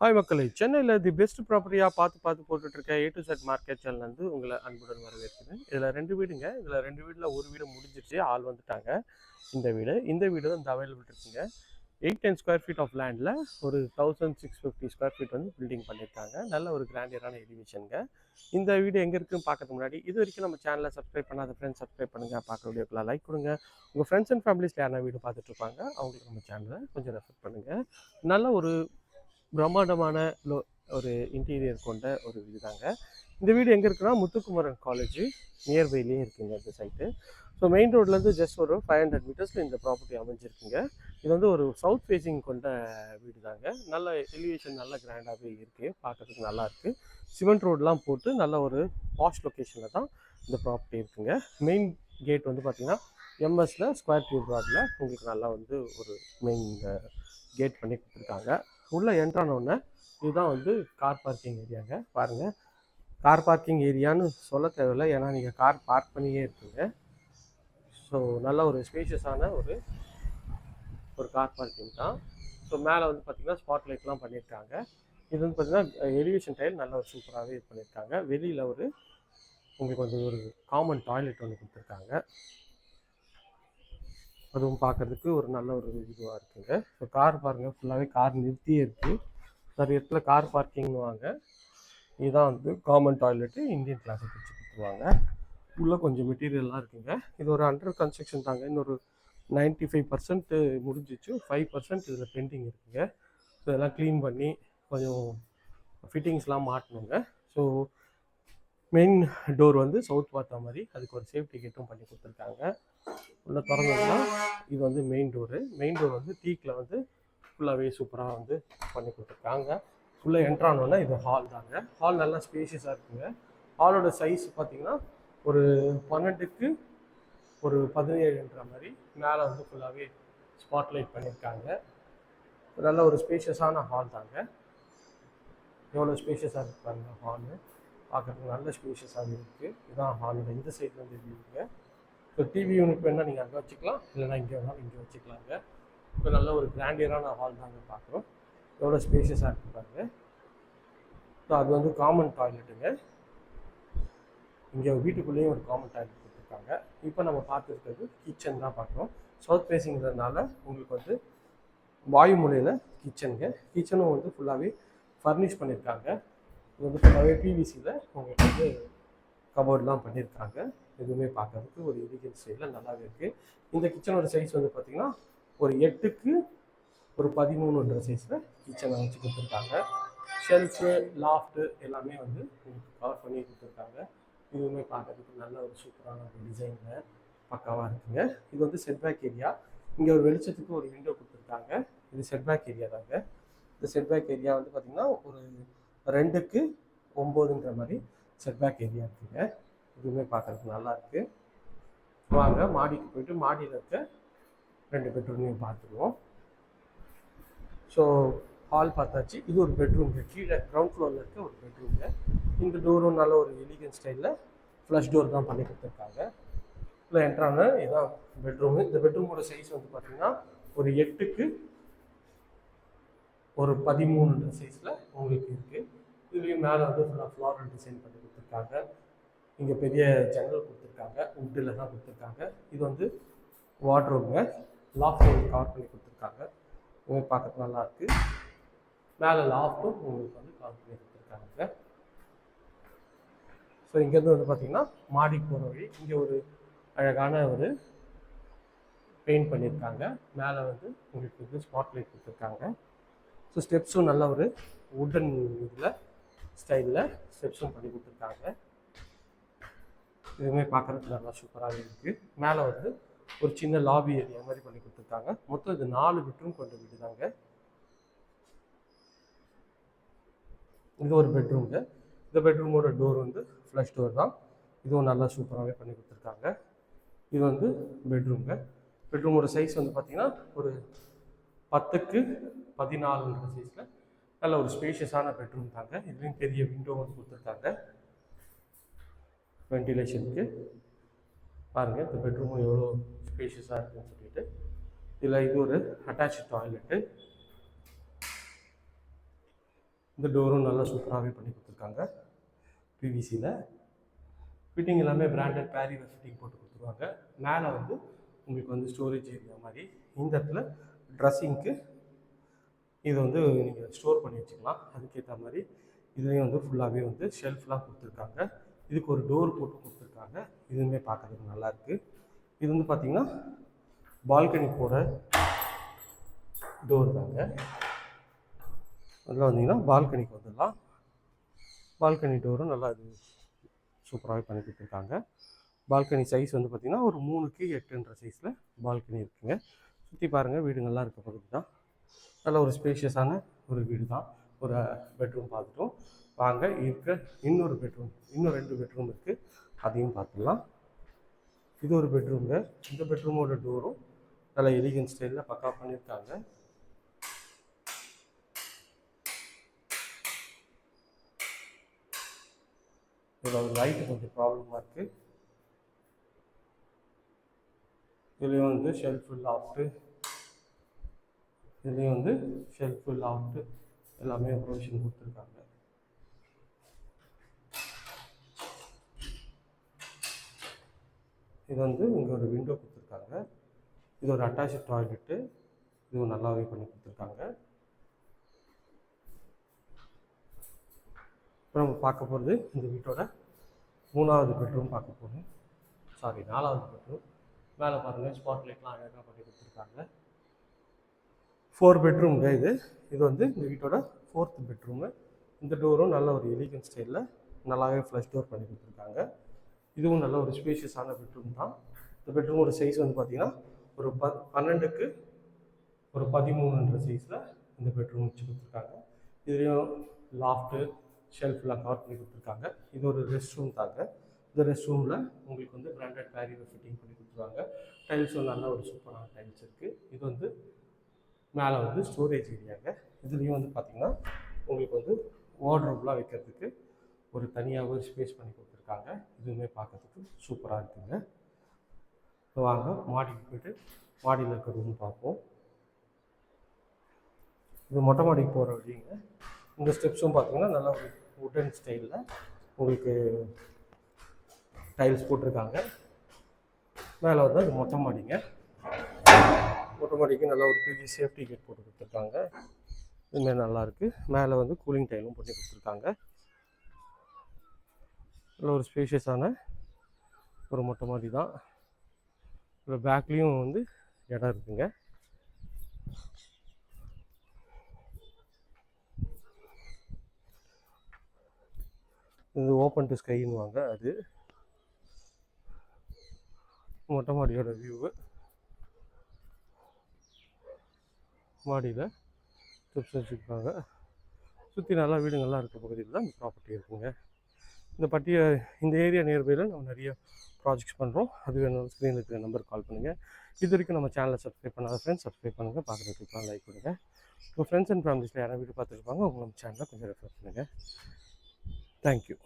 Hi மக்களை சென்னையில் the best ப்ராப்பர்ட்டியாக பார்த்து பார்த்து போட்டுட்ருக்க ஏ டு செட் மார்க்கெட் சேனல்லேருந்து வந்து உங்களை அன்புடன் வரவேற்குது இதில் ரெண்டு வீடுங்க. இதில் ரெண்டு வீடில் ஒரு வீடு முடிஞ்சிருச்சு. ஆள் வந்துட்டாங்க. இந்த வீடு. இந்த வீடு வந்து அவைலபிள் இருக்குங்க. Eight ten square feet of லேண்டில் ஒரு thousand six fifty square feet வந்து பில்டிங் பண்ணியிருக்காங்க. நல்ல ஒரு கிராண்டியரான எலிவேஷனுங்க இந்த வீடு எங்கே இருக்குன்னு பார்க்கறதுக்கு முன்னாடி இது வரைக்கும் நம்ம சேனலை சப்ஸ்கிரைப் பண்ணாத ஃப்ரெண்ட்ஸ் சப்ஸ்கிரைப் பண்ணுங்கள் பார்க்குற வீடியோக்கெல்லாம் லைக் கொடுங்க. உங்கள் ஃப்ரெண்ட்ஸ் அண்ட் ஃபேமிலிஸ் யாரா வீடு பார்த்துட்டு இருப்பாங்க அவங்களுக்கு நம்ம சேனலை கொஞ்சம் ரெஃபர் பண்ணுங்கள் நல்ல ஒரு பிரம்மாண்டமான லோ ஒரு இன்டீரியர் கொண்ட ஒரு வீடு தாங்க இந்த வீடு எங்கே இருக்குன்னா முத்துக்குமரன் காலேஜ் நியர்பைலேயே இருக்குங்க இந்த சைட்டு ஸோ மெயின் ரோட்லேருந்து ஜஸ்ட் ஒரு ஃபைவ் ஹண்ட்ரட் மீட்டர்ஸில் இந்த ப்ராப்பர்ட்டி அமைஞ்சிருக்குங்க. இது வந்து ஒரு சவுத் ஃபேஸிங் கொண்ட வீடு தாங்க நல்ல எலிவேஷன் நல்ல கிராண்டாகவே இருக்குது பார்க்கறதுக்கு நல்லா இருக்குது சிமெண்ட் ரோடெலாம் போட்டு நல்ல ஒரு பாஷ் லொக்கேஷனில் தான் இந்த ப்ராப்பர்ட்டி இருக்குங்க. மெயின் கேட் வந்து பார்த்திங்கன்னா எம்எஸில் ஸ்கொயர் டியூப் ரோடில் உங்களுக்கு நல்லா வந்து ஒரு மெயின் கேட் பண்ணி கொடுத்துருக்காங்க. உள்ளே என்ட்ரானோடனே இதுதான் வந்து கார் பார்க்கிங் ஏரியாங்க பாருங்கள் கார் பார்க்கிங் ஏரியான்னு சொல்ல தேவையில்லை. ஏன்னா நீங்கள் கார் பார்க் பண்ணியே இருப்பீங்க. ஸோ நல்ல ஒரு ஸ்பேஷியஸான ஒரு ஒரு கார் பார்க்கிங் தான். ஸோ மேலே வந்து பார்த்திங்கன்னா ஸ்பாட் லைட்லாம் பண்ணியிருக்காங்க இது வந்து பார்த்திங்கன்னா எலிவேஷன் டைல் நல்ல ஒரு சூப்பராகவே இது பண்ணியிருக்காங்க வெளியில் ஒரு உங்களுக்கு வந்து ஒரு காமன் டாய்லெட் ஒன்று கொடுத்துருக்காங்க. அதுவும் பார்க்கறதுக்கு ஒரு நல்ல ஒரு இதுவாக இருக்குங்க. ஸோ கார் பாருங்கள் ஃபுல்லாகவே கார் நிறுத்தியே இருக்குது நிறைய இடத்துல கார் பார்க்கிங்னு வாங்க இதுதான் வந்து காமன் டாய்லெட்டு இந்தியன் கிளாஸை வச்சு கொடுத்துருவாங்க உள்ளே கொஞ்சம் மெட்டீரியல்லாம் இருக்குங்க. இது ஒரு அண்டர் கன்ஸ்ட்ரக்ஷன் தாங்க. இன்னொரு நைன்ட்டி ஃபைவ் பர்சன்ட் முடிஞ்சிச்சு. ஃபைவ் பர்சன்ட் இதில் பெண்டிங் இருக்குங்க. ஸோ இதெல்லாம் க்ளீன் பண்ணி கொஞ்சம் ஃபிட்டிங்ஸ்லாம் மாட்டணுங்க. ஸோ மெயின் டோர் வந்து சவுத் பார்த்த மாதிரி அதுக்கு ஒரு சேஃப்டி கேட்டும் பண்ணி கொடுத்துருக்காங்க. உள்ளே திறந்ததுன்னா இது வந்து மெயின் டோரு மெயின் டோர் வந்து டீக்கில் வந்து ஃபுல்லாகவே சூப்பராக வந்து பண்ணி கொடுத்துருக்காங்க. உள்ளே என்ட்ரானோன்னா இது ஹால் தாங்க. ஹால் நல்லா ஸ்பேஷியஸாக இருக்குங்க. ஹாலோட சைஸ் பார்த்தீங்கன்னா ஒரு பன்னெண்டுக்கு ஒரு பதினேழுன்ற மாதிரி. மேலே வந்து ஃபுல்லாகவே ஸ்பாட்லைட் பண்ணியிருக்காங்க. நல்ல ஒரு ஸ்பேஷியஸான ஹால் தாங்க. எவ்வளோ ஸ்பேஷியஸாக இருக்கு பாருங்க ஹாலு பார்க்குறதுக்கு நல்ல ஸ்பேஷியஸாக இருக்குது இதுதான் ஹாலோட இந்த சைடில் வந்து வியூங்க இப்போ டிவி யூனிட் வேணால் நீங்கள் அங்கே வச்சுக்கலாம். இல்லைனா இங்கே வேணாலும் இங்கே வச்சுக்கலாங்க. இப்போ நல்ல ஒரு கிராண்டியரான ஹால் தாங்க பார்க்குறோம். எவ்வளோ ஸ்பேஷியஸாக இருக்குது பாருங்க. ஸோ அது வந்து காமன் டாய்லெட்டுங்க இங்கே வீட்டுக்குள்ளேயும் ஒரு காமன் டாய்லெட் கொடுத்துருக்காங்க. இப்போ நம்ம பார்த்துருக்கிறது கிச்சன் தான் பார்க்குறோம். சவுத் ஃபேஸிங்கிறதுனால உங்களுக்கு வந்து வாயு முறையில் கிச்சனுங்க கிச்சனும் வந்து ஃபுல்லாகவே ஃபர்னிஷ் பண்ணியிருக்காங்க இது வந்து ஃபுல்லாகவே பிவிசியில் உங்களுக்கு வந்து கபோர்ட்லாம் பண்ணியிருக்காங்க எதுவுமே பார்க்கறதுக்கு ஒரு எலிகன் ஸ்டைலில் நல்லாவே இருக்குது இந்த கிச்சனோட சைஸ் வந்து பார்த்திங்கன்னா ஒரு எட்டுக்கு ஒரு பதிமூணுன்ற சைஸில் கிச்சனை வச்சு கொடுத்துருக்காங்க. ஷெல்ஃபு லாஃப்ட்டு எல்லாமே வந்து உங்களுக்கு கவர் பண்ணி கொடுத்துருக்காங்க. இதுவுமே பார்க்கறதுக்கு நல்ல ஒரு சூப்பரான ஒரு டிசைனில் பக்காவாக இருக்குங்க. இது வந்து செட்பேக் ஏரியா இங்கே ஒரு வெளிச்சத்துக்கு ஒரு விண்டோ கொடுத்துருக்காங்க. இது செட்பேக் ஏரியா தாங்க. இந்த செட்பேக் ஏரியா வந்து பார்த்திங்கன்னா ஒரு ரெண்டுக்கு ஒம்போதுன்ற மாதிரி செட்பேக் ஏரியா இருக்குங்க. இதுவுமே பார்க்கறதுக்கு நல்லா இருக்குது வாங்க மாடிக்கு போயிட்டு மாடியில் இருக்க ரெண்டு பெட்ரூமையும் பார்த்துருவோம். ஸோ ஹால் பார்த்தாச்சு. இது ஒரு பெட்ரூம்ங்க கீழே கிரவுண்ட் ஃப்ளோரில் இருக்க ஒரு பெட்ரூம்ங்க இந்த டோரும் நல்ல ஒரு எலிகன் ஸ்டைலில் ஃப்ளஷ் டோர் தான் பண்ணி கொடுத்துருக்காங்க. இல்லை என்ட்ரான இதுதான் பெட்ரூமு இந்த பெட்ரூமோட சைஸ் வந்து பார்த்திங்கன்னா ஒரு எட்டுக்கு ஒரு பதிமூணு சைஸில் உங்களுக்கு இருக்குது இதுலேயும் மேலே வந்து ஃபுல்லாக ஃப்ளாரல் டிசைன் பண்ணி கொடுத்துருக்காங்க. இங்கே பெரிய ஜன்னல் கொடுத்துருக்காங்க. உட்டில் தான் கொடுத்துருக்காங்க. இது வந்து வாட்ரூமில் லாஃப்ட் வந்து கவர் பண்ணி கொடுத்துருக்காங்க. உங்களுக்கு பார்க்கறது நல்லா இருக்குது மேலே லாஃப்ட்டும் உங்களுக்கு வந்து கவர் பண்ணி கொடுத்துருக்காங்க. ஸோ இங்கேருந்து வந்து பார்த்திங்கன்னா மாடிக்கு போகிற வழி. இங்கே ஒரு அழகான ஒரு பெயிண்ட் பண்ணியிருக்காங்க மேலே வந்து உங்களுக்கு வந்து ஸ்பாட் லைட் கொடுத்துருக்காங்க. ஸோ ஸ்டெப்ஸும் நல்ல ஒரு உடன் இதில் ஸ்டைலில் ஸ்டெப்ஸும் பண்ணி கொடுத்துருக்காங்க. இதுவுமே பார்க்குறதுக்கு நல்லா சூப்பராகவே இருக்குது மேலே வந்து ஒரு சின்ன லாபி ஏரியா மாதிரி பண்ணி கொடுத்துருக்காங்க. மொத்தம் இது நாலு பெட்ரூம் கொண்ட வீடு தாங்க. இது ஒரு பெட்ரூம்ங்க இந்த பெட்ரூமோட டோர் வந்து ஃப்ளஷ் டோர் தான். இதுவும் நல்லா சூப்பராகவே பண்ணி கொடுத்துருக்காங்க. இது வந்து பெட்ரூம்ங்க பெட்ரூமோட சைஸ் வந்து பார்த்திங்கன்னா ஒரு பத்துக்கு பதினாலுன்ற சைஸில் நல்ல ஒரு ஸ்பேஷியஸான பெட்ரூம் தாங்க. இதுலேயும் பெரிய விண்டோவும் கொடுத்துருக்காங்க. வென்டிலேஷனுக்கு பாருங்கள் இந்த பெட்ரூமும் எவ்வளோ ஸ்பேஷியஸாக இருக்குன்னு சொல்லிட்டு. இதில் இது ஒரு அட்டாச் டாய்லெட்டு இந்த டோரும் நல்லா சூப்பராகவே பண்ணி கொடுத்துருக்காங்க. பிவிசியில் ஃபிட்டிங் எல்லாமே பிராண்டட் பேரிவர் ஃபிட்டிங் போட்டு கொடுத்துருவாங்க. மேலே வந்து உங்களுக்கு வந்து ஸ்டோரேஜ் ஏரியா மாதிரி. இந்த இடத்துல ட்ரெஸ்ஸிங்க்கு இதை வந்து நீங்கள் ஸ்டோர் பண்ணி வச்சுக்கலாம். அதுக்கேற்ற மாதிரி இதுலேயும் வந்து ஃபுல்லாகவே வந்து ஷெல்ஃப்லாம் கொடுத்துருக்காங்க. இதுக்கு ஒரு டோர் போட்டு கொடுத்துருக்காங்க. இதுவுமே பார்க்கறதுக்கு நல்லாயிருக்கு இது வந்து பார்த்திங்கன்னா பால்கனி போகிற டோர் தாங்க. அதில் வந்தீங்கன்னா பால்கனிக்கு வந்துடலாம். பால்கனி டோரும் நல்லா இது சூப்பராகவே பண்ணி கொடுத்துருக்காங்க. பால்கனி சைஸ் வந்து பார்த்திங்கன்னா ஒரு மூணுக்கு எட்டுன்ற சைஸில் பால்கனி இருக்குங்க. சுற்றி பாருங்கள் வீடுங்கள்லாம் இருக்க பகுதி தான். நல்ல ஒரு ஸ்பேஷியஸான ஒரு வீடு தான். ஒரு பெட்ரூம் பார்த்துட்டோம். வாங்க இருக்க இன்னொரு பெட்ரூம் இன்னும் ரெண்டு பெட்ரூம் இருக்குது அதையும் பார்த்துடலாம். இது ஒரு பெட்ரூம்ங்க இந்த பெட்ரூமோட டோரும் நல்ல எலிகன் ஸ்டைலில் பக்கா பண்ணியிருக்காங்க இதில் ஒரு லைட்டு கொஞ்சம் ப்ராப்ளமாக இருக்குது இதுலேயும் வந்து ஷெல்ஃபு லாஃப்ட்டு இதுலேயும் வந்து ஷெல்ஃபு லாஃப்ட்டு எல்லாமே ப்ரொவிஷன் கொடுத்துருக்காங்க. இது வந்து இங்கே ஒரு விண்டோ கொடுத்துருக்காங்க. இது ஒரு அட்டாச் டாய்லெட்டு இதுவும் நல்லாவே பண்ணி கொடுத்துருக்காங்க. இப்போ நம்ம பார்க்க போகிறது இந்த வீட்டோட மூணாவது பெட்ரூம் பார்க்க போகிறோம் சாரி நாலாவது பெட்ரூம் மேலே பாருங்கள் ஸ்பாட் லைட்லாம் அழகாக பண்ணி கொடுத்துருக்காங்க. ஃபோர் பெட்ரூம்ங்க இது. இது வந்து இந்த வீட்டோட ஃபோர்த் பெட்ரூமு இந்த டோரும் நல்ல ஒரு எலிகன் ஸ்டைலில் நல்லாவே ஃப்ளஷ் டோர் பண்ணி கொடுத்துருக்காங்க. இதுவும் நல்ல ஒரு ஸ்பேஷியஸான பெட்ரூம் தான். இந்த பெட்ரூமோட சைஸ் வந்து பார்த்திங்கன்னா ஒரு ப பன்னெண்டுக்கு ஒரு பதிமூணுன்ற சைஸில் இந்த பெட்ரூம் வச்சு கொடுத்துருக்காங்க. இதுலேயும் லாஃப்ட்டு ஷெல்ஃப்லாம் கவர் பண்ணி கொடுத்துருக்காங்க. இது ஒரு ரெஸ்ட் ரூம் தாங்க. இந்த ரெஸ்ட் ரூமில் உங்களுக்கு வந்து பிராண்டட் பேரியில் ஃபிட்டிங் பண்ணி கொடுத்துருவாங்க. டைல்ஸும் நல்ல ஒரு சூப்பரான டைல்ஸ் இருக்குது இது வந்து மேலே வந்து ஸ்டோரேஜ் ஏரியாங்க இதுலேயும் வந்து பார்த்திங்கன்னா உங்களுக்கு வந்து வார்ட்ரோப்லாம் வைக்கிறதுக்கு ஒரு தனியாக ஒரு ஸ்பேஸ் பண்ணி கொடுத்துருக்காங்க. இதுவுமே பார்க்கறதுக்கு சூப்பராக இருக்குங்க. இப்போ வாங்க மாடிக்கு போயிட்டு மாடியில் இருக்க ரூம் பார்ப்போம். இது மொட்டை மாடிக்கு போகிற வழிங்க. இந்த ஸ்டெப்ஸும் பார்த்திங்கன்னா நல்லா ஒரு உட்டன் ஸ்டைலில் உங்களுக்கு டைல்ஸ் போட்டிருக்காங்க. மேலே வந்து அது மொட்டை மாடிங்க. மொட்டை மாடிக்கு நல்லா ஒரு பெரிய சேஃப்டி கேட் போட்டு கொடுத்துருக்காங்க. இதுமாரி நல்லாயிருக்கு மேலே வந்து கூலிங் டைலும் போட்டு கொடுத்துருக்காங்க. நல்ல ஒரு ஸ்பேஷியஸான ஒரு மொட்டை மாடி தான் இதில் பேக்லேயும் வந்து இடம் இருக்குங்க. இது ஓப்பன் டு ஸ்கைன்னுவாங்க அது. மொட்டை மாடியோட வியூவு மாடியில் ஸ்டெப்ஸ் வச்சுருக்காங்க. சுற்றி நல்லா வீடுங்கள்லாம் இருக்கிற பகுதியில் தான் இந்த ப்ராப்பர்ட்டி இருக்குங்க. இந்த பட்டிய இந்த ஏரியா நியர்பையில் நம்ம நிறைய ப்ராஜெக்ட்ஸ் பண்ணுறோம் அது வேணும் ஸ்க்ரீனில் இருக்கிற நம்பர் கால் பண்ணுங்கள் இது வரைக்கும் நம்ம சேனலை சப்ஸ்கிரைப் பண்ணாத ஃப்ரெண்ட்ஸ் சப்ஸ்கிரைப் பண்ணுங்கள் பார்க்குறதுக்குலாம் லைக் கொடுங்க உங்கள் ஃப்ரெண்ட்ஸ் அண்ட் ஃபேமிலிஸில் யாராவது வீடு பார்த்துருப்பாங்க உங்கள் நம்ம சேனலை கொஞ்சம் ரெஃபர் பண்ணுங்கள் தேங்க்யூ